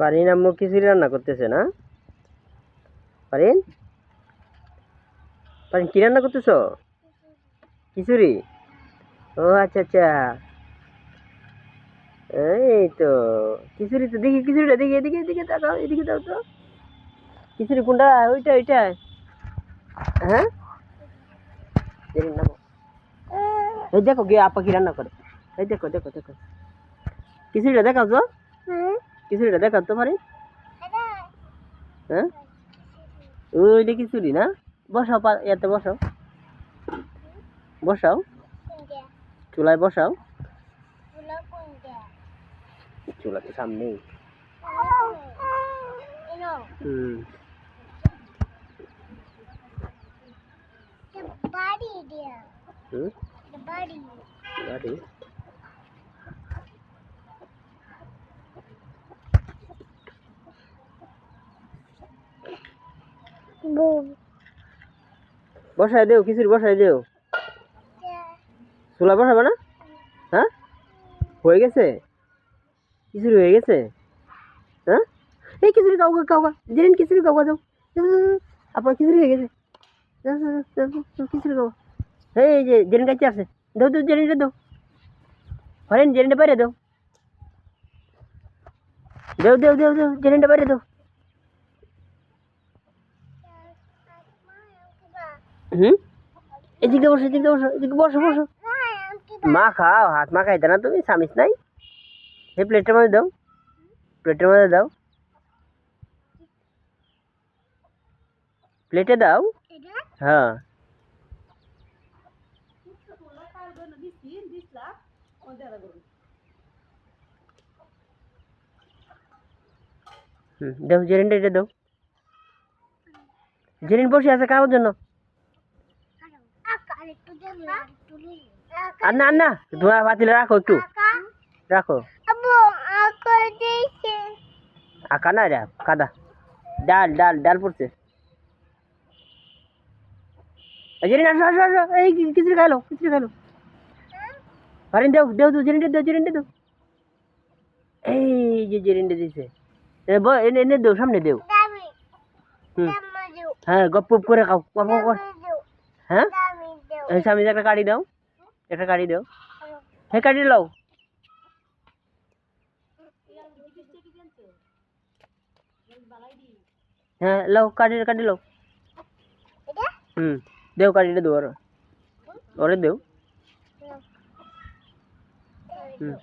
পারিন আম্মু খিচুড়ি রান্না করতেছে না? পারিন? পারিন, কি রান্না করতেছো? খিচুড়ি? ও আচ্ছা আচ্ছা। এই তো, খিচুড়ি তো দেখি, খিচুড়িটা দেখি, এদিকে এদিকে তাকাও, এদিকে দাও তো। খিচুড়ি কোনটা? ওইটা ওইটা। হ্যাঁ? এই দেখো, গিয়ে আপা কি রান্না করে। এই দেখো দেখো দেখো। খিচুড়িটা দেখাও তো। খিচুড়িটা দেখাও তো পারি হ্যাঁ? ওই যে খিচুড়ি না? বসাও পা এতে বসাও। বসাও। চুলায় বসাও। চুলা তো সামনেই হুম। হুম? বাড়ি বসায় দেও, খিচুড়ি বসায় দেও। চুলা বসাবে না? হ্যাঁ? হয়ে গেছে? খিচুড়ি হয়ে গেছে? হ্যাঁ? এই খিচুড়ি কাউ কাউ জেরেন খিচুড়ি কাউ যাও। আপনার খিচুড়ি হয়ে গেছে। খিচুড়ি খাও এই যে জেরেন কাছে আছে দাও দাও জেরেনটা দাও। হরেন জেরেনটা বাইরে দাও। দেও দেও দেও দেও জেরেনটা বাইরে দাও। হুম? এদিকে বসো এদিকে বসো এদিকে বসো বসো। মা খাও, হাত মা খাইতে না তুমি, স্বামীস নাই? এই প্লেটের মধ্যে দাও, প্লেটের মধ্যে দাও। প্লেটে দাও। হ্যাঁ। হুম, দাও, জেরিনটা এটা দাও। জেরিন বসে আছে খাওয়ার জন্য। আর না না ধোঁয়া পাতিলে রাখো একটু। রাখো। আঁকা না কাদা। ডাল ডাল ডাল পড়ছে। এই জেরিন আসো আসো আসো। এই কি- খাইলো খিচুড়ি খাইলো। দেও দেও দেও জেরিনটা দেও জেরিনটা দেও। এই যে জেরিনটা দিছে এনে এনে দেও সামনে দেও। হুম। হ্যাঁ গপ করে খাও। গপ গপ করে হ্যাঁ? এই সামনে একটা কাড়ি দাও। একটা কাড়ি দাও। হ্যাঁ কাড়ি লাও। হ্যাঁ লাও কাড়ি কাড়ি লাও। হুম দেও কাড়িটা দেও ওর ওরে দেও। হুম।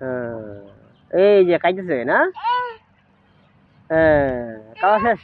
হ্যাঁ এই যে খাইতেছে না? হ্যাঁ খাওয়া শেষ।